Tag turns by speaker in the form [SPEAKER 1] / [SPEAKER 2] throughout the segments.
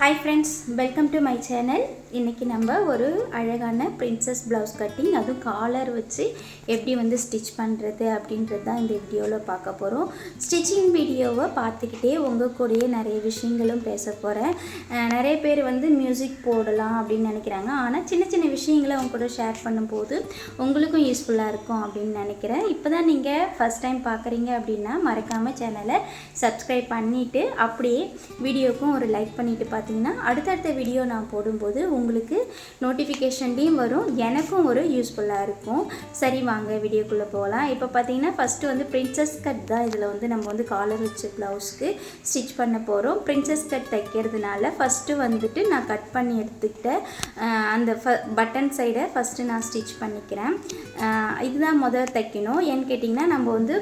[SPEAKER 1] Hi friends welcome to my channel இன்றைக்கி நம்ம ஒரு அழகான பிரின்சஸ் ப்ளவுஸ் கட்டிங் அதுவும் காலர் வச்சு எப்படி வந்து ஸ்டிச் பண்ணுறது அப்படின்றது தான் இந்த வீடியோவில் பார்க்க போகிறோம் ஸ்டிச்சிங் வீடியோவை பார்த்துக்கிட்டே உங்கள் கூடயே நிறைய விஷயங்களும் பேச போகிறேன் நிறைய பேர் வந்து மியூசிக் போடலாம் அப்படின்னு நினைக்கிறாங்க. ஆனால் சின்ன சின்ன விஷயங்களை அவங்க கூட ஷேர் பண்ணும்போது உங்களுக்கும் யூஸ்ஃபுல்லாக இருக்கும் அப்படின்னு நினைக்கிறேன். இப்போ தான் நீங்கள் ஃபஸ்ட் டைம் பார்க்குறீங்க அப்படின்னா மறக்காமல் சேனலை சப்ஸ்கிரைப் பண்ணிவிட்டு அப்படியே வீடியோக்கும் ஒரு லைக் பண்ணிவிட்டு பார்த்தீங்கன்னா அடுத்தடுத்த வீடியோ நான் போடும்போது உங்களுக்கு நோட்டிஃபிகேஷன்லேயும் வரும். எனக்கும் ஒரு யூஸ்ஃபுல்லாக இருக்கும். சரி வாங்க வீடியோக்குள்ளே போகலாம். இப்போ பார்த்தீங்கன்னா ஃபஸ்ட்டு வந்து பிரின்சஸ் கட் தான் இதில் வந்து நம்ம வந்து காலர் வச்சு ப்ளவுஸ்க்கு ஸ்டிச் பண்ண போகிறோம் பிரின்சஸ் கட் தைக்கிறதுனால ஃபஸ்ட்டு வந்துட்டு நான் கட் பண்ணி எடுத்துக்கிட்டேன் அந்த ஃப பட்டன் சைடை ஃபஸ்ட்டு நான் ஸ்டிச் பண்ணிக்கிறேன். இதுதான் முதல் தைக்கணும். ஏன்னு கேட்டிங்கன்னா நம்ம வந்து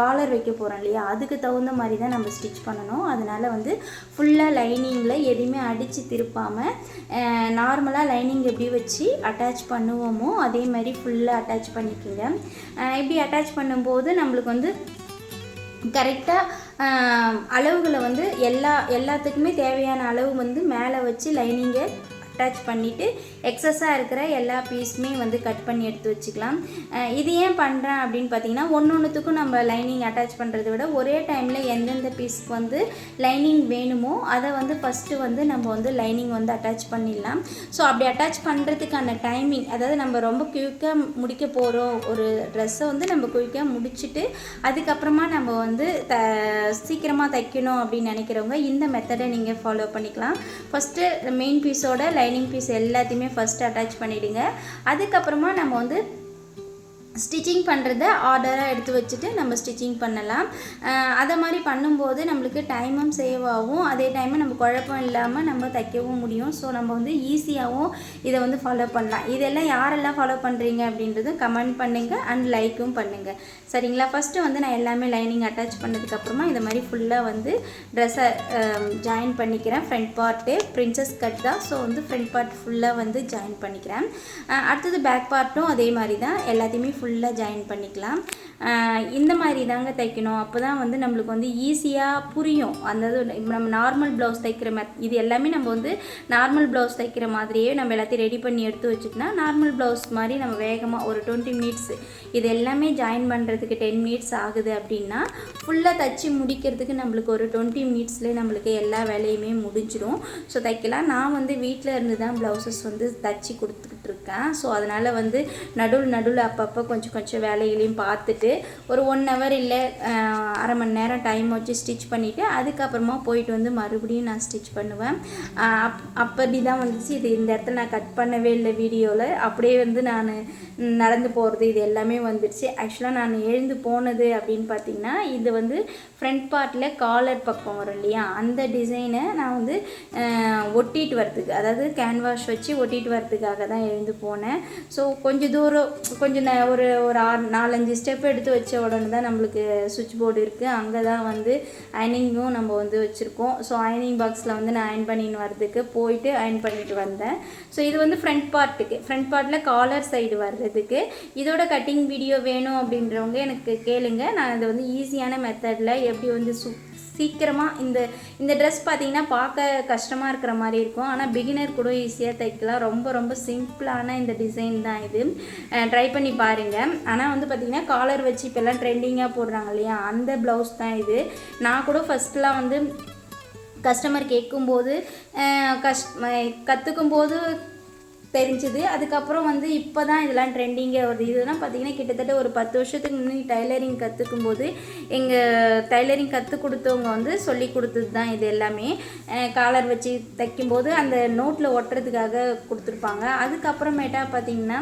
[SPEAKER 1] காலர் வைக்க போகிறோம் இல்லையா? அதுக்கு தகுந்த மாதிரி தான் நம்ம ஸ்டிச் பண்ணணும். அதனால் வந்து ஃபுல்லாக லைனிங்கில் எதையுமே அடித்து திருப்பாமல் நார்மலாக லைனிங் எப்படி வச்சு அட்டாச் பண்ணுவோமோ அதே மாதிரி ஃபுல்லாக அட்டாச் பண்ணிக்கோங்க. இப்படி அட்டாச் பண்ணும்போது நம்மளுக்கு வந்து கரெக்டாக அளவுகளை வந்து எல்லா எல்லாத்துக்குமே தேவையான அளவு வந்து மேலே வச்சு லைனிங்கை அட்டாச் பண்ணிவிட்டு எக்ஸஸாக இருக்கிற எல்லா பீஸுமே வந்து கட் பண்ணி எடுத்து வச்சுக்கலாம். இது ஏன் பண்ணுறேன் அப்படின்னு பார்த்தீங்கன்னா ஒன்று ஒன்றுத்துக்கும் நம்ம லைனிங் அட்டாச் பண்ணுறதை விட ஒரே டைமில் எந்தெந்த பீஸ்க்கு வந்து லைனிங் வேணுமோ அதை வந்து ஃபஸ்ட்டு வந்து நம்ம வந்து லைனிங் வந்து அட்டாச் பண்ணிடலாம். ஸோ அப்படி அட்டாச் பண்ணுறதுக்கான டைமிங் அதாவது நம்ம ரொம்ப குயிக்காக முடிக்க போகிறோம் ஒரு ட்ரெஸ்ஸை வந்து நம்ம குயிக்காக முடிச்சுட்டு அதுக்கப்புறமா நம்ம வந்து த சீக்கிரமாக தைக்கணும் அப்படின்னு நினைக்கிறவங்க இந்த மெத்தடை நீங்கள் ஃபாலோ பண்ணிக்கலாம். ஃபஸ்ட்டு மெயின் பீஸோட லைனிங் பீஸ் எல்லாத்தையுமே ஃபஸ்ட்டு அட்டாச் பண்ணிவிடுங்க அதுக்கப்புறமா நம்ம வந்து ஸ்டிச்சிங் பண்ணுறத ஆர்டராக எடுத்து வச்சுட்டு நம்ம ஸ்டிச்சிங் பண்ணலாம். அதை மாதிரி பண்ணும்போது நம்மளுக்கு டைமும் சேவ் ஆகும். அதே டைமு நம்ம குழப்பம் இல்லாமல் நம்ம தைக்கவும் முடியும். ஸோ நம்ம வந்து ஈஸியாகவும் இதை வந்து ஃபாலோ பண்ணலாம். இதெல்லாம் யாரெல்லாம் ஃபாலோ பண்ணுறீங்க அப்படின்றது கமெண்ட் பண்ணுங்கள் அண்ட் லைக்கும் பண்ணுங்கள் சரிங்களா? ஃபஸ்ட்டு வந்து நான் எல்லாமே லைனிங் அட்டாச் பண்ணதுக்கப்புறமா இந்த மாதிரி ஃபுல்லாக வந்து ட்ரெஸ்ஸை ஜாயின் பண்ணிக்கிறேன். ஃப்ரண்ட் பார்ட்டு பிரின்சஸ் கட் தான். ஸோ வந்து ஃப்ரண்ட் பார்ட் ஃபுல்லாக வந்து ஜாயின் பண்ணிக்கிறேன். அடுத்தது பேக் பார்ட்டும் அதே மாதிரி தான். எல்லாத்தையுமே ஃபுல்லாக ஜாயின் பண்ணிக்கலாம். இந்த மாதிரி தாங்க தைக்கணும். அப்போ தான் வந்து நம்மளுக்கு வந்து ஈஸியாக புரியும். அந்த இது நம்ம நார்மல் ப்ளவுஸ் தைக்கிற மெத் இது எல்லாமே நம்ம வந்து நார்மல் ப்ளவுஸ் தைக்கிற மாதிரியே நம்ம எல்லாத்தையும் ரெடி பண்ணி எடுத்து வச்சுட்டோம்னா நார்மல் ப்ளவுஸ் மாதிரி நம்ம வேகமாக ஒரு டுவெண்ட்டி மினிட்ஸ் இது எல்லாமே ஜாயின் பண்ணுறதுக்கு டென் மினிட்ஸ் ஆகுது அப்படின்னா ஃபுல்லாக தைச்சி முடிக்கிறதுக்கு நம்மளுக்கு ஒரு டுவெண்ட்டி மினிட்ஸ்லேயே நம்மளுக்கு எல்லா வேலையுமே முடிஞ்சிடும் ஸோ தைக்கலாம். நான் வந்து வீட்டில் இருந்து தான் ப்ளவுசஸ் வந்து தைச்சி கொடுத்து இருக்கேன் ஸோ அதனால் வந்து நடுவில் நடுவில் அப்பப்போ கொஞ்சம் கொஞ்சம் வேலைகளையும் பார்த்துட்டு ஒரு ஒன் ஹவர் இல்லை அரை மணி நேரம் டைம் வச்சு ஸ்டிச் பண்ணிவிட்டு அதுக்கப்புறமா போயிட்டு வந்து மறுபடியும் நான் ஸ்டிச் பண்ணுவேன். அப் அப்படி தான் வந்துச்சு. இது இந்த இடத்துல நான் கட் பண்ணவே இல்லை வீடியோவில் அப்படியே வந்து நான் நடந்து போகிறது இது எல்லாமே வந்துடுச்சு ஆக்சுவலாக நான் எழுந்து போனது அப்படின்னு பார்த்தீங்கன்னா இது வந்து ஃப்ரண்ட் பார்ட்டில் காலர் பக்கம் வரும் இல்லையா? அந்த டிசைனை நான் வந்து ஒட்டிட்டு வரதுக்கு அதாவது கேன்வாஷ் வச்சு ஒட்டிட்டு வரதுக்காக தான் எழுந்து போனேன். ஸோ கொஞ்சம் தூரம் கொஞ்சம் ந- ஒரு ஒரு ஆறு நாலஞ்சு ஸ்டெப் எடுத்து வச்ச உடனே தான் நம்மளுக்கு சுவிட்ச் போர்டு இருக்குது அங்கே தான் வந்து அயனிங்கும் நம்ம வந்து வச்சுருக்கோம். ஸோ அயனிங் பாக்ஸில் வந்து நான் அயன் பண்ணின்னு வரதுக்கு போயிட்டு அயன் பண்ணிட்டு வந்தேன். ஸோ இது வந்து ஃப்ரண்ட் பார்ட்டுக்கு ஃப்ரண்ட் பார்ட்டில் காலர் சைடு வர்றதுக்கு. இதோட கட்டிங் வீடியோ வேணும் அப்படின்றவங்க எனக்கு கேளுங்க. நான் இதை வந்து ஈஸியான மெத்தடில் எப்படி வந்து சூப் சீக்கிரமாக இந்த இந்த ட்ரெஸ் பார்த்தீங்கன்னா பார்க்க கஷ்டமாக இருக்கிற மாதிரி இருக்கும். ஆனால் பிகினர் கூட ஈஸியாக தைக்கலாம். ரொம்ப ரொம்ப சிம்பிளான இந்த டிசைன் தான் இது. ட்ரை பண்ணி பாருங்கள் ஆனால் வந்து பார்த்திங்கன்னா காலர் வச்சு இப்போல்லாம் ட்ரெண்டிங்காக போடுறாங்க இல்லையா? அந்த ப்ளவுஸ் தான் இது. நான் கூட ஃபஸ்ட்லாம் வந்து கஸ்டமர் கேட்கும்போது கஷ் கற்றுக்கும் போது தெரிஞ்சுது. அதுக்கப்புறம் வந்து இப்போ தான் இதெல்லாம் ட்ரெண்டிங்கே வருது. இதெல்லாம் பார்த்தீங்கன்னா கிட்டத்தட்ட ஒரு பத்து வருஷத்துக்கு முன்னாடி டைலரிங் கற்றுக்கும் போது எங்கள் டைலரிங் கற்றுக் கொடுத்தவங்க வந்து சொல்லி கொடுத்தது தான் இது எல்லாமே. காலர் வச்சு தைக்கும்போது அந்த நோட்டில் ஒட்டுறதுக்காக கொடுத்துருப்பாங்க. அதுக்கப்புறமேட்டா பார்த்தீங்கன்னா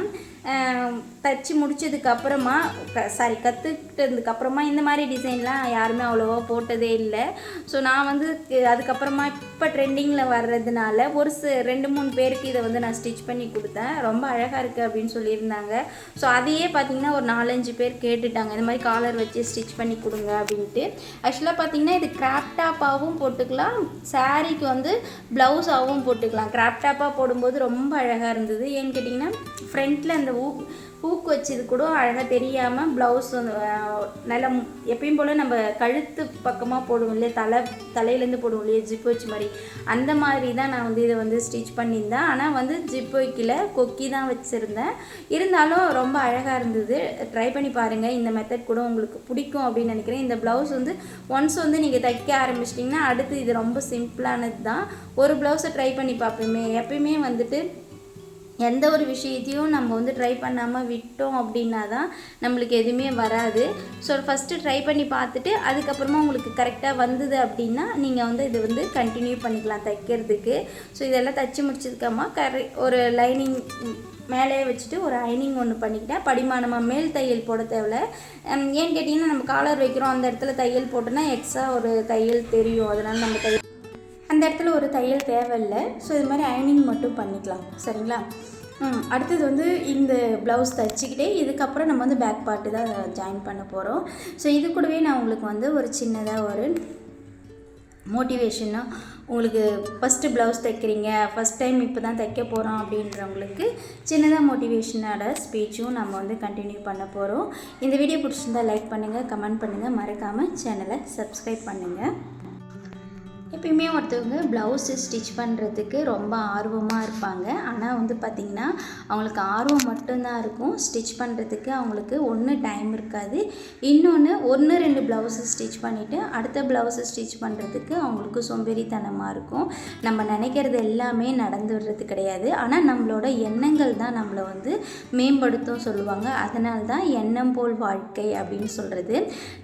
[SPEAKER 1] தச்சு முடித்ததுக்கப்புறமா சாரி கற்றுக்கிட்டதுக்கப்புறமா இந்த மாதிரி டிசைன்லாம் யாருமே அவ்வளோவா போட்டதே இல்லை. ஸோ நான் வந்து அதுக்கப்புறமா இப்போ ட்ரெண்டிங்கில் வர்றதுனால ஒரு ரெண்டு மூணு பேருக்கு இதை வந்து நான் ஸ்டிச் பண்ணி கொடுத்தேன். ரொம்ப அழகாக இருக்குது அப்படின்னு சொல்லியிருந்தாங்க. ஸோ அதையே பார்த்தீங்கன்னா ஒரு நாலஞ்சு பேர் கேட்டுட்டாங்க. இந்த மாதிரி காலர் வச்சு ஸ்டிச் பண்ணி கொடுங்க அப்படின்ட்டு. ஆக்சுவலாக பார்த்தீங்கன்னா இது கிராப் டாப்பாகவும் போட்டுக்கலாம். சாரீக்கு வந்து ப்ளவுஸாகவும் போட்டுக்கலாம். கிராப் டாப்பாக போடும்போது ரொம்ப அழகாக இருந்தது. ஏன்னு கேட்டிங்கன்னா ஃப்ரண்ட்டில் அந்த ஊ ஹூக் வச்சது கூட அழகாக தெரியாமல் ப்ளவுஸ் வந்து நல்லா எப்பயும் போல் நம்ம கழுத்து பக்கமாக போடுவோம் இல்லையா? தலை தலையிலேருந்து போடுவோம் இல்லையா? ஜிப் வச்சு மாதிரி. அந்த மாதிரி தான் நான் வந்து இதை வந்து ஸ்டிச் பண்ணியிருந்தேன். ஆனால் வந்து ஜிப் வைக்கல கொக்கி தான் வச்சுருந்தேன். இருந்தாலும் ரொம்ப அழகாக இருந்தது. ட்ரை பண்ணி பாருங்கள் இந்த மெத்தட் கூட உங்களுக்கு பிடிக்கும் அப்படின்னு நினைக்கிறேன். இந்த ப்ளவுஸ் வந்து ஒன்ஸ் வந்து நீங்கள் தைக்க ஆரம்பிச்சிட்டிங்கன்னா அடுத்து இது ரொம்ப சிம்பிளானது தான் ஒரு ப்ளவுஸை ட்ரை பண்ணி பார்ப்போமே. எப்பயுமே வந்துட்டு எந்த ஒரு விஷயத்தையும் நம்ம வந்து ட்ரை பண்ணாமல் விட்டோம் அப்படின்னா தான் நம்மளுக்கு எதுவுமே வராது. ஸோ ஃபஸ்ட்டு ட்ரை பண்ணி பார்த்துட்டு அதுக்கப்புறமா உங்களுக்கு கரெக்டாக வந்தது அப்படின்னா நீங்கள் வந்து இது வந்து கண்டினியூ பண்ணிக்கலாம் தைக்கிறதுக்கு. ஸோ இதெல்லாம் தைச்சி முடிச்சதுக்கப்புறமா கரெ ஒரு லைனிங் மேலேயே வச்சுட்டு ஒரு ஐனிங் ஒன்று பண்ணிக்கிட்டேன் படிமானமாக மேல் தையல் போட தேவையில்ல. ஏன்னு கேட்டிங்கன்னா நம்ம காலர் வைக்கிறோம் அந்த இடத்துல தையல் போட்டோன்னா எக்ஸ்ட்ரா ஒரு தையல் தெரியும். அதனால் நம்ம தையல் அந்த இடத்துல ஒரு தையல் தேவையில்லை. ஸோ இது மாதிரி அயனிங் மட்டும் பண்ணிக்கலாம். சரிங்களா? அடுத்தது வந்து இந்த ப்ளவுஸ் தைச்சிக்கிட்டே இதுக்கப்புறம் நம்ம வந்து பேக் பார்ட்டு தான் ஜாயின் பண்ண போகிறோம் ஸோ இது கூடவே நான் உங்களுக்கு வந்து ஒரு சின்னதாக ஒரு மோட்டிவேஷனாக உங்களுக்கு ஃபஸ்ட்டு ப்ளவுஸ் தைக்கிறீங்க. ஃபஸ்ட் டைம் இப்போ தான் தைக்க போகிறோம் அப்படின்றவங்களுக்கு சின்னதாக மோட்டிவேஷனோட ஸ்பீச்சும் நம்ம வந்து கண்டினியூ பண்ண போகிறோம் இந்த வீடியோ பிடிச்சிருந்தா லைக் பண்ணுங்கள் கமெண்ட் பண்ணுங்கள் மறக்காமல் சேனலை சப்ஸ்கிரைப் பண்ணுங்கள் எப்பயுமே ஒருத்தவங்க ப்ளவுஸு ஸ்டிச் பண்ணுறதுக்கு ரொம்ப ஆர்வமாக இருப்பாங்க. ஆனால் வந்து பார்த்திங்கன்னா அவங்களுக்கு ஆர்வம் மட்டும்தான் இருக்கும். ஸ்டிச் பண்ணுறதுக்கு அவங்களுக்கு ஒன்று டைம் இருக்காது. இன்னொன்று ஒன்று ரெண்டு ப்ளவுஸு ஸ்டிச் பண்ணிவிட்டு அடுத்த ப்ளவுஸு ஸ்டிச் பண்ணுறதுக்கு அவங்களுக்கு சோம்பேறித்தனமாக இருக்கும். நம்ம நினைக்கிறது எல்லாமே நடந்துடுறது கிடையாது. ஆனால் நம்மளோட எண்ணங்கள் தான் நம்மளை வந்து மேம்படுத்தும் சொல்லுவாங்க. அதனால தான் எண்ணம் போல் வாழ்க்கை அப்படின்னு சொல்கிறது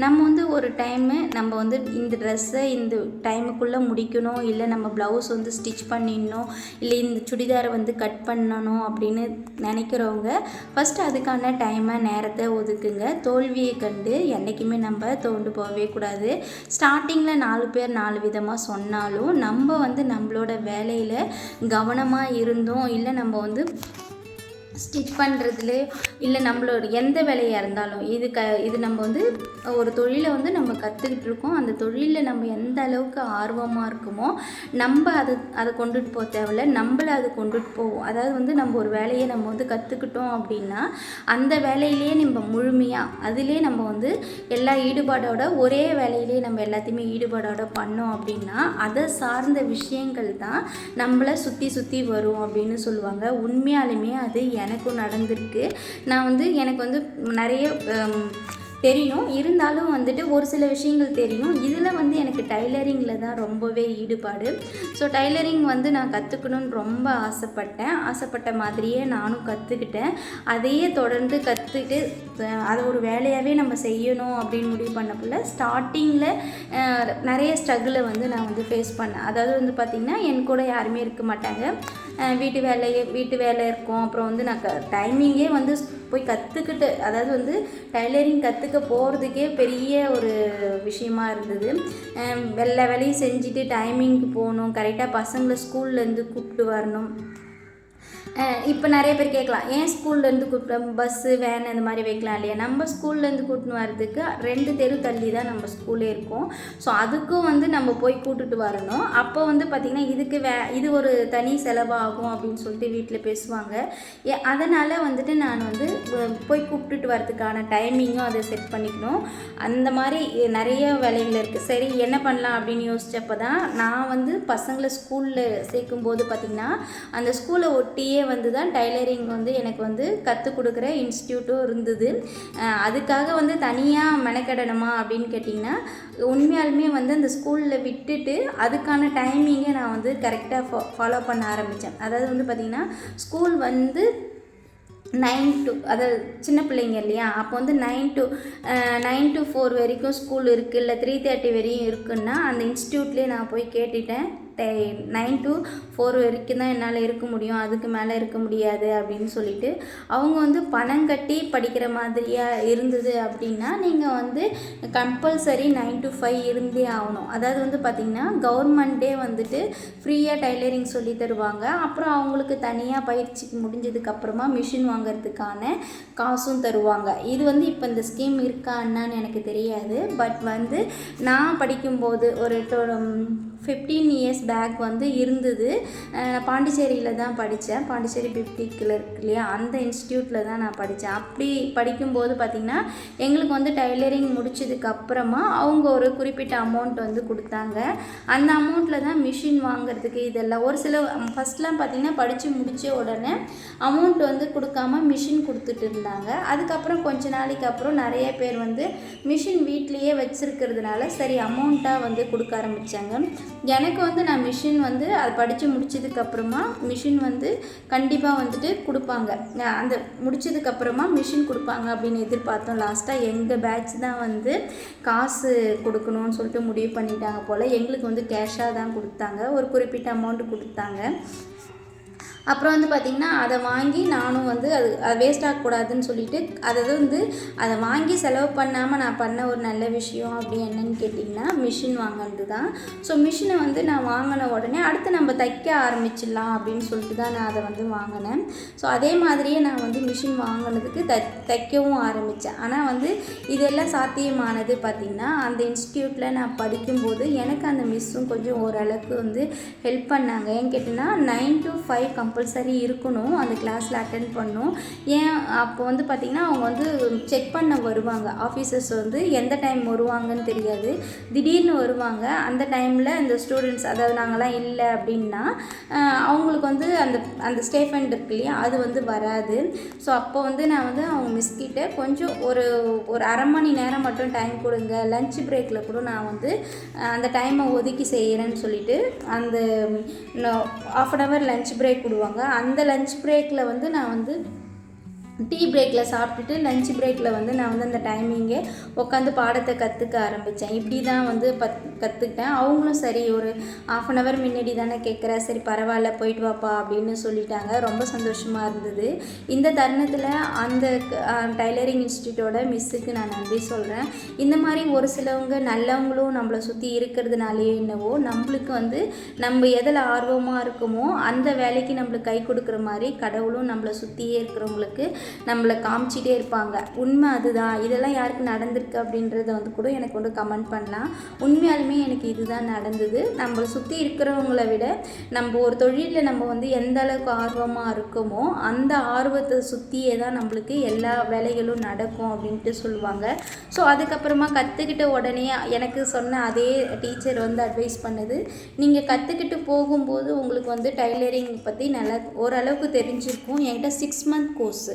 [SPEAKER 1] நம்ம வந்து ஒரு டைமு நம்ம வந்து இந்த ட்ரெஸ்ஸை இந்த டைமுக்குள்ளே முடிக்கணும் இல்லை நம்ம ப்ளவுஸ் வந்து ஸ்டிச் பண்ணிடணும் இல்லை இந்த சுடிதாரை வந்து கட் பண்ணணும் அப்படின்னு நினைக்கிறவங்க ஃபஸ்ட்டு அதுக்கான டைமை நேரத்தை ஒதுக்குங்க. தோல்வியை கண்டு என்றைக்குமே நம்ம தோண்டு போகவே கூடாது. ஸ்டார்டிங்கில் நாலு பேர் நாலு விதமாக சொன்னாலும் நம்ம வந்து நம்மளோட வேலையில் கவனமாக இருந்தோம் இல்லை நம்ம வந்து ஸ்டிச் பண்ணுறதுல இல்லை நம்மளோட எந்த வேலையாக இருந்தாலும் இது க இது நம்ம வந்து ஒரு தொழிலை வந்து நம்ம கற்றுக்கிட்டு இருக்கோம். அந்த தொழிலில் நம்ம எந்த அளவுக்கு ஆர்வமாக இருக்குமோ நம்ம அதை அதை கொண்டுட்டு போக தேவையில்ல. நம்மள அதை கொண்டுட்டு போவோம் அதாவது வந்து நம்ம ஒரு வேலையை நம்ம வந்து கற்றுக்கிட்டோம் அப்படின்னா அந்த வேலையிலேயே நம்ம முழுமையாக அதிலே நம்ம வந்து எல்லா ஈடுபாடோட ஒரே வேலையிலே நம்ம எல்லாத்தையுமே ஈடுபாடோட பண்ணோம் அப்படின்னா அதை சார்ந்த விஷயங்கள் தான் நம்மளை சுற்றி சுற்றி வரும் அப்படின்னு சொல்லுவாங்க. உண்மையாலுமே அது எனக்கும் நடந்திருக்கு. நான் வந்து எனக்கு வந்து நிறைய தெரியும். இருந்தாலும் வந்துட்டு ஒரு சில விஷயங்கள் தெரியும். இதில் வந்து எனக்கு டைலரிங்கில் தான் ரொம்பவே ஈடுபாடு. ஸோ டைலரிங் வந்து நான் கற்றுக்கணும்னு ரொம்ப ஆசைப்பட்டேன். ஆசைப்பட்ட மாதிரியே நானும் கற்றுக்கிட்டேன் அதையே தொடர்ந்து கற்றுக்கிட்டு அதை ஒரு வேலையாகவே நம்ம செய்யணும் அப்படின்னு முடிவு பண்ணக்குள்ள ஸ்டார்டிங்கில் நிறைய ஸ்ட்ரகிளை வந்து நான் வந்து ஃபேஸ் பண்ணேன். அதாவது வந்து பார்த்திங்கன்னா என் கூட யாருமே இருக்க மாட்டாங்க. வீட்டு வேலையே வீட்டு வேலை இருக்கும். அப்புறம் வந்து நான் க டைமிங்கே வந்து போய் கற்றுக்கிட்டு அதாவது வந்து டைலரிங் கற்றுக்க போகிறதுக்கே பெரிய ஒரு விஷயமா இருந்தது. அஹ் எல்லா வேலையும் செஞ்சுட்டு டைமிங்க்கு போகணும். கரெக்டாக பசங்களை ஸ்கூல்லேருந்து கூப்பிட்டு வரணும். இப்போ நிறைய பேர் கேட்கலாம். ஏன் ஸ்கூல்லேருந்து கூப்பிட்டு பஸ்ஸு வேன் அந்த மாதிரி வைக்கலாம் இல்லையா? நம்ம ஸ்கூல்லேருந்து கூட்டின்னு வரதுக்கு ரெண்டு தெரு தள்ளி தான் நம்ம ஸ்கூலே இருக்கும். ஸோ அதுக்கும் வந்து நம்ம போய் கூட்டுட்டு வரணும். அப்போ வந்து பார்த்திங்கன்னா இதுக்கு வே இது ஒரு தனி செலவாகும் அப்படின்னு சொல்லிட்டு வீட்டில் பேசுவாங்க. ஏ அதனால் வந்துட்டு நான் வந்து போய் கூப்பிட்டுட்டு வரதுக்கான டைமிங்கும் அதை செட் பண்ணிக்கணும். அந்த மாதிரி நிறைய வேலைகள் இருக்குது சரி என்ன பண்ணலாம் அப்படின்னு யோசித்தப்போ தான் நான் வந்து பசங்களை ஸ்கூலில் சேர்க்கும்போது பார்த்திங்கன்னா அந்த ஸ்கூலை ஒட்டியே வந்து தான் டைலரிங் வந்து எனக்கு வந்து கற்றுக் கொடுக்குற இன்ஸ்டியூட்டும் இருந்தது. அதுக்காக வந்து தனியாக மெனக்கெடணுமா அப்படின்னு கேட்டிங்கன்னா உண்மையாலுமே வந்து அந்த ஸ்கூலில் விட்டுட்டு அதுக்கான டைமிங்கை நான் வந்து கரெக்டாக ஃபா ஃபாலோ பண்ண ஆரம்பித்தேன் அதாவது வந்து பார்த்திங்கன்னா ஸ்கூல் வந்து நைன் டு அதாவது சின்ன பிள்ளைங்க இல்லையா? அப்போ வந்து nine to nine to four வரைக்கும் ஸ்கூல் இருக்குது இல்லை த்ரீ தேர்ட்டி வரையும் இருக்குன்னா அந்த இன்ஸ்டியூட்லேயே நான் போய் கேட்டுட்டேன். நைன் டு ஃபோர் வரைக்கும் தான் என்னால் இருக்க முடியும். அதுக்கு மேலே இருக்க முடியாது அப்படின்னு சொல்லிட்டு அவங்க வந்து பணம் கட்டி படிக்கிற மாதிரியாக இருந்தது அப்படின்னா நீங்கள் வந்து கம்பல்சரி நைன் டு ஃபைவ் இருந்தே ஆகணும். அதாவது வந்து பார்த்திங்கன்னா கவர்மெண்ட்டே வந்துட்டு ஃப்ரீயாக டைலரிங் சொல்லி தருவாங்க. அப்புறம் அவங்களுக்கு தனியாக பயிற்சி முடிஞ்சதுக்கப்புறமா மிஷின் வாங்குறதுக்கான காசும் தருவாங்க. இது வந்து இப்போ இந்த ஸ்கீம் இருக்கா என்னன்னு எனக்கு தெரியாது. பட் வந்து நான் படிக்கும்போது ஒரு ஃபிஃப்டீன் இயர்ஸ் பேக் வந்து இருந்தது. நான் பாண்டிச்சேரியில் தான் படித்தேன் பாண்டிச்சேரி பிப்டிக்கில் இருக்கு இல்லையா? அந்த இன்ஸ்டியூட்டில் தான் நான் படித்தேன் அப்படி படிக்கும்போது பார்த்திங்கன்னா எங்களுக்கு வந்து டைலரிங் முடிச்சதுக்கப்புறமா அவங்க ஒரு குறிப்பிட்ட அமௌண்ட் வந்து கொடுத்தாங்க. அந்த அமௌண்ட்டில் தான் மிஷின் வாங்குறதுக்கு இதெல்லாம் ஒரு சில ஃபஸ்ட்லாம் பார்த்திங்கன்னா படித்து முடித்த உடனே அமௌண்ட் வந்து கொடுக்காம மிஷின் கொடுத்துட்டு இருந்தாங்க. அதுக்கப்புறம் கொஞ்ச நாளைக்கு அப்புறம் நிறைய பேர் வந்து மிஷின் வீட்லேயே வச்சுருக்கிறதுனால சரி அமௌண்ட்டாக வந்து கொடுக்க ஆரம்பித்தாங்க எனக்கு வந்து நான் மிஷின் வந்து அது படித்து முடிச்சதுக்கப்புறமா மிஷின் வந்து கண்டிப்பாக வந்துட்டு கொடுப்பாங்க. அந்த முடிச்சதுக்கப்புறமா மிஷின் கொடுப்பாங்க அப்படின்னு எதிர்பார்த்தோம். லாஸ்ட்டாக எங்கள் பேட்ச் தான் வந்து காசு கொடுக்கணும்னு சொல்லிட்டு முடிவு பண்ணிட்டாங்க போல். எங்களுக்கு வந்து கேஷாக தான் கொடுத்தாங்க. ஒரு குறிப்பிட்ட அமௌண்ட் கொடுத்தாங்க. அப்புறம் வந்து பார்த்திங்கன்னா அதை வாங்கி நானும் வந்து அது அது வேஸ்ட் ஆகக்கூடாதுன்னு சொல்லிட்டு அதை வந்து அதை வாங்கி செலவு பண்ணாமல் நான் பண்ண ஒரு நல்ல விஷயம் அப்படி என்னன்னு கேட்டிங்கன்னா மிஷின் வாங்கினது தான் ஸோ மிஷினை வந்து நான் வாங்கின உடனே அடுத்து நம்ம தைக்க ஆரம்பிச்சிடலாம் அப்படின்னு சொல்லிட்டு தான் நான் அதை வந்து வாங்கினேன். ஸோ அதே மாதிரியே நான் வந்து மிஷின் வாங்கினதுக்கு தை தைக்கவும் ஆரம்பித்தேன் ஆனால் வந்து இதெல்லாம் சாத்தியமானது பார்த்திங்கன்னா அந்த இன்ஸ்டியூட்டில் நான் படிக்கும்போது எனக்கு அந்த மிஸ்ஸும் கொஞ்சம் ஓரளவுக்கு வந்து ஹெல்ப் பண்ணாங்க. ஏன் கேட்டிங்கன்னா நைன் டு ஃபைவ் கம்பல்சரி இருக்கணும். அந்த கிளாஸில் அட்டென்ட் பண்ணும் ஏன் அப்போ வந்து பார்த்திங்கன்னா அவங்க வந்து செக் பண்ண வருவாங்க. ஆஃபீஸர்ஸ் வந்து எந்த டைம் வருவாங்கன்னு தெரியாது. திடீர்னு வருவாங்க. அந்த டைமில் இந்த ஸ்டூடெண்ட்ஸ் அதாவது நாங்களாம் இல்லை அப்படின்னா அவங்களுக்கு வந்து அந்த அந்த ஸ்டேஃபண்ட் இருக்கு இல்லையா அது வந்து வராது. ஸோ அப்போ வந்து நான் வந்து அவங்க மிஸ்கிட்ட கொஞ்சம் ஒரு ஒரு அரை மணி நேரம் மட்டும் டைம் கொடுங்க. லஞ்ச் பிரேக்கில் கூட நான் வந்து அந்த டைமை ஒதுக்கி செய்கிறேன்னு சொல்லிட்டு அந்த half an hour lunch break விடுவாங்க அந்த லஞ்ச் பிரேக்கில் வந்து நான் வந்து டீ பிரேக்கில் சாப்பிட்டுட்டு லஞ்ச் பிரேக்கில் வந்து நான் வந்து அந்த டைமிங்கே உட்காந்து பாடத்தை கற்றுக்க ஆரம்பித்தேன் இப்படி தான் வந்து பத் கற்றுக்கிட்டேன் அவங்களும் சரி ஒரு ஆஃப் அன் ஹவர் முன்னாடி தானே கேட்குற சரி பரவாயில்ல போயிட்டு வாப்பா அப்படின்னு சொல்லிட்டாங்க. ரொம்ப சந்தோஷமாக இருந்தது. இந்த தருணத்தில் அந்த டைலரிங் இன்ஸ்டியூட்டோட மிஸ்ஸுக்கு நான் நன்றி சொல்கிறேன் இந்த மாதிரி ஒரு சிலவங்க நல்லவங்களும் நம்மளை சுற்றி இருக்கிறதுனாலே என்னவோ நம்மளுக்கு வந்து நம்ம எதில் ஆர்வமாக இருக்குமோ அந்த வேலைக்கு நம்மளுக்கு கை கொடுக்குற மாதிரி கடவுளும் நம்மளை சுற்றியே இருக்கிறவங்களுக்கு நம்மளை காமிச்சிட்டே இருப்பாங்க. உண்மை அதுதான். இதெல்லாம் யாருக்கு நடந்திருக்கு அப்படின்றத வந்து கூட எனக்கு வந்து கமெண்ட் பண்ணலாம். உண்மையாலுமே எனக்கு இதுதான் நடந்தது. நம்மளை சுற்றி இருக்கிறவங்கள விட நம்ம ஒரு தொழிலில் நம்ம வந்து எந்த அளவுக்கு ஆர்வமாக இருக்கோமோ அந்த ஆர்வத்தை சுற்றியே தான் நம்மளுக்கு எல்லா வேலைகளும் நடக்கும் அப்படின்ட்டு சொல்லுவாங்க. ஸோ அதுக்கப்புறமா கற்றுக்கிட்ட உடனே எனக்கு சொன்ன அதே டீச்சர் வந்து அட்வைஸ் பண்ணுது. நீங்கள் கற்றுக்கிட்டு போகும்போது உங்களுக்கு வந்து டைலரிங் பற்றி நல்லா ஓரளவுக்கு தெரிஞ்சிருக்கும். என்கிட்ட சிக்ஸ் மந்த் கோர்ஸு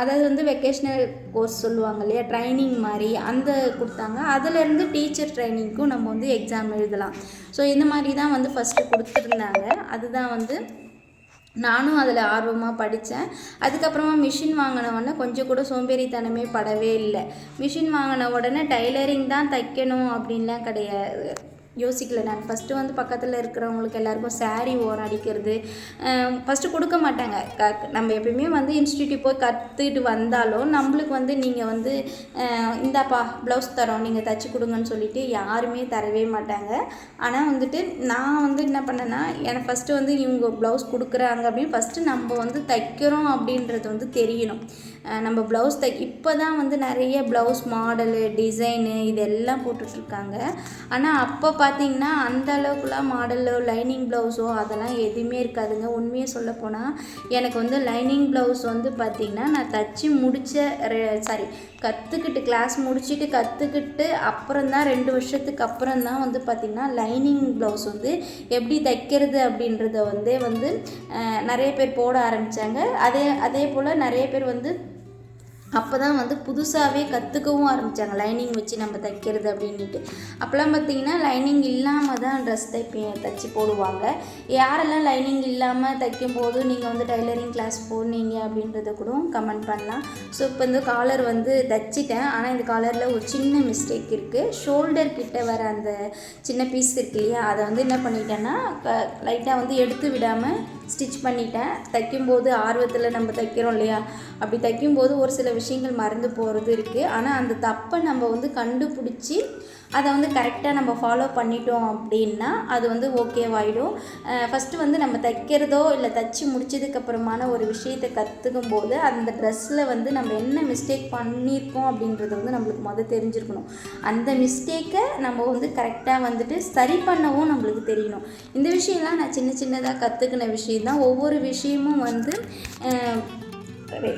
[SPEAKER 1] அதாவது வந்து வெக்கேஷ்னல் கோர்ஸ் சொல்லுவாங்க இல்லையா? ட்ரைனிங் மாதிரி அந்த கொடுத்தாங்க. அதுலேருந்து டீச்சர் ட்ரைனிங்க்கும் நம்ம வந்து எக்ஸாம் எழுதலாம். ஸோ இந்த மாதிரி தான் வந்து ஃபஸ்ட்டு கொடுத்துருந்தாங்க. அதுதான் வந்து நானும் அதில் ஆர்வமாக படித்தேன். அதுக்கப்புறமா மிஷின் வாங்கின உடனே கொஞ்சம் கூட சோம்பேறித்தனமே படவே இல்லை. மிஷின் வாங்கின உடனே டைலரிங் தான் தைக்கணும் அப்படின்லாம் கிடையாது. யோசிக்கல நான் ஃபஸ்ட்டு வந்து பக்கத்தில் இருக்கிறவங்களுக்கு எல்லாருக்கும் சாரீ ஓரம் அடிக்கிறது ஃபஸ்ட்டு கொடுக்க மாட்டாங்க. க நம்ம எப்பயுமே வந்து இன்ஸ்டியூட் போய் கற்றுக்கிட்டு வந்தாலும் நம்மளுக்கு வந்து நீங்கள் வந்து இந்தாப்பா ப்ளவுஸ் தரோம் நீங்கள் தச்சு கொடுங்கன்னு சொல்லிட்டு யாருமே தரவே மாட்டாங்க. ஆனால் வந்துட்டு நான் வந்து என்ன பண்ணேன்னா எனக்கு ஃபஸ்ட்டு வந்து இவங்க ப்ளவுஸ் கொடுக்குறாங்க அப்படின்னு ஃபஸ்ட்டு நம்ம வந்து தைக்கிறோம் அப்படின்றது வந்து தெரியணும். நம்ம ப்ளவுஸ் தை இப்போ தான் வந்து நிறைய ப்ளவுஸ் மாடலு டிசைனு இதெல்லாம் போட்டுட்ருக்காங்க. ஆனால் அப்போ பார்த்தீங்கன்னா அந்த அளவுக்குலாம் மாடலோ லைனிங் ப்ளவுஸோ அதெல்லாம் எதுவுமே இருக்காதுங்க. உண்மையை சொல்ல போனால் எனக்கு வந்து லைனிங் ப்ளவுஸ் வந்து பார்த்திங்கன்னா நான் தச்சு முடித்த சாரி கற்றுக்கிட்டு கிளாஸ் முடிச்சுட்டு கற்றுக்கிட்டு அப்புறம் தான் ரெண்டு வருஷத்துக்கு அப்புறம் தான் வந்து பார்த்திங்கன்னா லைனிங் ப்ளவுஸ் வந்து எப்படி தைக்கிறது அப்படின்றத வந்து வந்து நிறைய பேர் போட ஆரம்பித்தாங்க அதே அதே போல் நிறைய பேர் வந்து அப்போ தான் வந்து புதுசாகவே கற்றுக்கவும் ஆரம்பித்தாங்க லைனிங் வச்சு நம்ம தைக்கிறது அப்படின்ட்டு அப்போல்லாம் பார்த்தீங்கன்னா லைனிங் இல்லாமல் தான் ட்ரெஸ் தைப்பி தைச்சி போடுவாங்க. யாரெல்லாம் லைனிங் இல்லாமல் தைக்கும் போது நீங்கள் வந்து டைலரிங் கிளாஸ் போனீங்க அப்படின்றத கூட கமெண்ட் பண்ணலாம். ஸோ இப்போ இந்த காலர் வந்து தைச்சிட்டேன். ஆனால் இந்த காலரில் ஒரு சின்ன மிஸ்டேக் இருக்குது ஷோல்டர் கிட்ட வர அந்த சின்ன பீஸ் இருக்கு இல்லையா அதை வந்து என்ன பண்ணிட்டேன்னா லைட்டாக வந்து எடுத்து விடாமல் ஸ்டிச் பண்ணிட்டேன். தைக்கும்போது ஆர்வத்தில் நம்ம தைக்கிறோம் இல்லையா அப்படி தைக்கும்போது ஒரு சில விஷயங்கள் மறந்து போகிறது இருக்குது ஆனால் அந்த தப்பை நம்ம வந்து கண்டுபிடிச்சி அதை வந்து கரெக்டாக நம்ம ஃபாலோ பண்ணிட்டோம் அப்படின்னா அது வந்து ஓகேவாயிடும் ஃபஸ்ட்டு வந்து நம்ம தைக்கிறதோ இல்லை தைச்சி முடிச்சதுக்கப்புறமான ஒரு விஷயத்தை கற்றுக்கும் போது அந்த ட்ரெஸ்ஸில் வந்து நம்ம என்ன மிஸ்டேக் பண்ணியிருக்கோம் அப்படின்றது வந்து நம்மளுக்கு மொதல் தெரிஞ்சிருக்கணும். அந்த மிஸ்டேக்கை நம்ம வந்து கரெக்டாக வந்துட்டு சரி பண்ணவும் நம்மளுக்கு தெரியணும். இந்த விஷயம்லாம் நான் சின்ன சின்னதாக கற்றுக்கின விஷயம் தான் ஒவ்வொரு விஷயமும் வந்து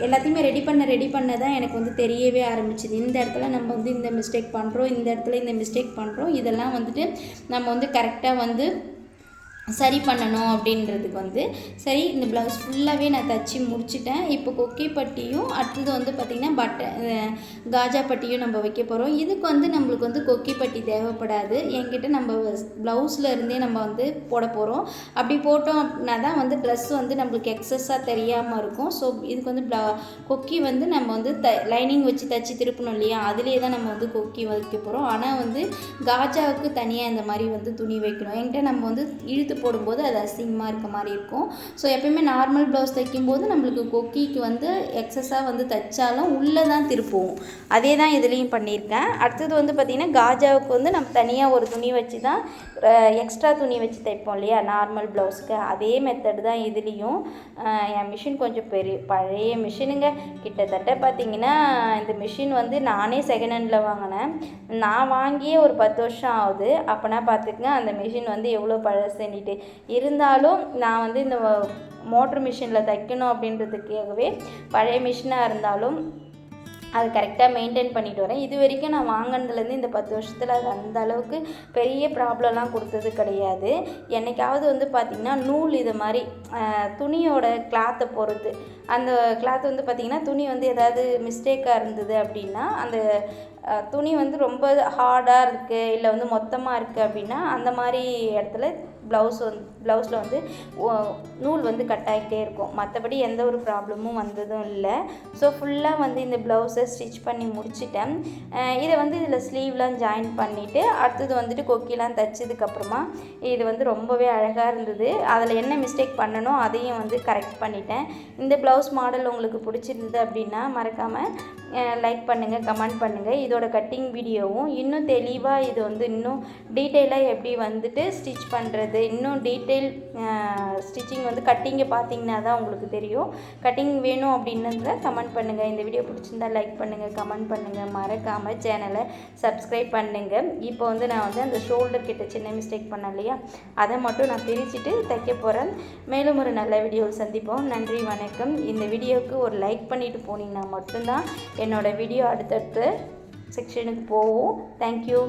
[SPEAKER 1] எல்லாத்தையுமே ரெடி பண்ண ரெடி பண்ண தான் எனக்கு வந்து தெரியவே ஆரம்பிச்சிது. இந்த இடத்துல நம்ம வந்து இந்த மிஸ்டேக் பண்ணுறோம் இந்த இடத்துல இந்த மிஸ்டேக் பண்ணுறோம் இதெல்லாம் வந்துட்டு நம்ம வந்து கரெக்டாக வந்து சரி பண்ணணும் அப்படின்றதுக்கு வந்து சரி இந்த ப்ளவுஸ் ஃபுல்லாகவே நான் தச்சு முடிச்சிட்டேன். இப்போ கொக்கி பட்டியும் அடுத்தது வந்து பார்த்திங்கன்னா பட்டை காஜா பட்டியும் நம்ம வைக்க போகிறோம் இதுக்கு வந்து நம்மளுக்கு வந்து கொக்கி பட்டி தேவைப்படாது. என்கிட்ட நம்ம ப்ளவுஸில் இருந்தே நம்ம வந்து போட போகிறோம் அப்படி போட்டோம் அப்படின்னா தான் வந்து ட்ரெஸ் வந்து நம்மளுக்கு எக்ஸஸாக தெரியாமல் இருக்கும். ஸோ இதுக்கு வந்து ப்ள- கொக்கி வந்து நம்ம வந்து த லைனிங் வச்சு தச்சு திருப்பணும் இல்லையா? அதிலே தான் நம்ம வந்து கொக்கி வைக்க போகிறோம் ஆனால் வந்து காஜாவுக்கு தனியாக இந்த மாதிரி வந்து துணி வைக்கணும். என்கிட்ட நம்ம வந்து இழுத்து போடும்போது அது அசிங்கமாக இருக்க மாதிரி இருக்கும். ஸோ எப்பயுமே நார்மல் ப்ளவுஸ் தைக்கும்போது நம்மளுக்கு கொக்கிக்கு வந்து எக்ஸஸாக வந்து தைச்சாலும் உள்ளே தான் திருப்புவோம். அதே தான் இதுலேயும் பண்ணியிருக்கேன். அடுத்தது வந்து பார்த்திங்கன்னா காஜாவுக்கு வந்து நம்ம தனியாக ஒரு துணி வச்சு தான் எக்ஸ்ட்ரா துணி வச்சு தைப்போம் இல்லையா? நார்மல் ப்ளவுஸ்க்கு அதே மெத்தடு தான் இதுலேயும். என் மிஷின் கொஞ்சம் பெரிய பழைய மிஷினுங்க கிட்டத்தட்ட பார்த்திங்கன்னா இந்த மிஷின் வந்து நானே செகண்ட் ஹேண்டில் வாங்கினேன். நான் வாங்கியே ஒரு பத்து வருஷம் ஆகுது. அப்போனா பார்த்துக்குங்க அந்த மிஷின் வந்து எவ்வளோ பழசுன்னிட்டு. இருந்தாலும் நான் வந்து இந்த மோட்ரு மிஷினில் தைக்கணும் அப்படின்றதுக்காகவே பழைய மிஷினாக இருந்தாலும் அது கரெக்டாக மெயின்டைன் பண்ணிட்டு வரேன். இது வரைக்கும் நான் வாங்கினதுலேருந்து இந்த பத்து வருஷத்தில் அது அந்த அளவுக்கு பெரிய ப்ராப்ளம்லாம் கொடுத்தது கிடையாது. என்னைக்காவது வந்து பார்த்திங்கன்னா நூல் இது மாதிரி துணியோட கிளாத்தை பொறுத்து. அந்த கிளாத் வந்து பார்த்திங்கன்னா துணி வந்து ஏதாவது மிஸ்டேக்காக இருந்தது அப்படின்னா அந்த துணி வந்து ரொம்ப ஹார்டாக இருக்குது இல்லை வந்து மொத்தமாக இருக்குது அப்படின்னா அந்த மாதிரி இடத்துல ப்ளவுஸ் வந்து ப்ளவுஸில் வந்து ஓ- நூல் வந்து கட் ஆகிட்டே இருக்கும். மற்றபடி எந்த ஒரு ப்ராப்ளமும் வந்ததும் இல்லை. ஸோ ஃபுல்லாக வந்து இந்த ப்ளவுஸை ஸ்டிச் பண்ணி முடிச்சிட்டேன். இதை வந்து இதில் ஸ்லீவ்லாம் ஜாயின் பண்ணிவிட்டு அடுத்தது வந்துட்டு கொக்கிலாம் தைச்சதுக்கப்புறமா இது வந்து ரொம்பவே அழகாக இருந்தது. அதில் என்ன மிஸ்டேக் பண்ணனோ அதையும் வந்து கரெக்ட் பண்ணிட்டேன். இந்த ப்ளவுஸ் மாடல் உங்களுக்கு பிடிச்சிருந்தது அப்படின்னா மறக்காமல் லைக் பண்ணுங்கள் கமெண்ட் பண்ணுங்கள் இதோட கட்டிங் வீடியோவும் இன்னும் தெளிவாக இது வந்து இன்னும் டீட்டெயிலாக எப்படி வந்துட்டு ஸ்டிச் பண்ணுறது இன்னும் டீட்டெயில் ஸ்டிச்சிங் வந்து கட்டிங்கை பார்த்தீங்கன்னா தான் உங்களுக்கு தெரியும். கட்டிங் வேணும் அப்படின்னதில் கமெண்ட் பண்ணுங்கள் இந்த வீடியோ பிடிச்சிருந்தா லைக் பண்ணுங்கள் கமெண்ட் பண்ணுங்கள் மறக்காமல் சேனலை சப்ஸ்கிரைப் பண்ணுங்கள் இப்போ வந்து நான் வந்து அந்த ஷோல்டர் கிட்ட சின்ன மிஸ்டேக் பண்ணேன் இல்லையா? அதை மட்டும் நான் பிரிச்சுட்டு தைக்க போகிறேன் மேலும் ஒரு நல்ல வீடியோவில் சந்திப்போம். நன்றி வணக்கம். இந்த வீடியோவுக்கு ஒரு லைக் பண்ணிவிட்டு போனீங்கன்னா மட்டும்தான் என்னோடய வீடியோ அடுத்தடுத்து செக்ஷனுக்கு போவோம் தேங்க்யூ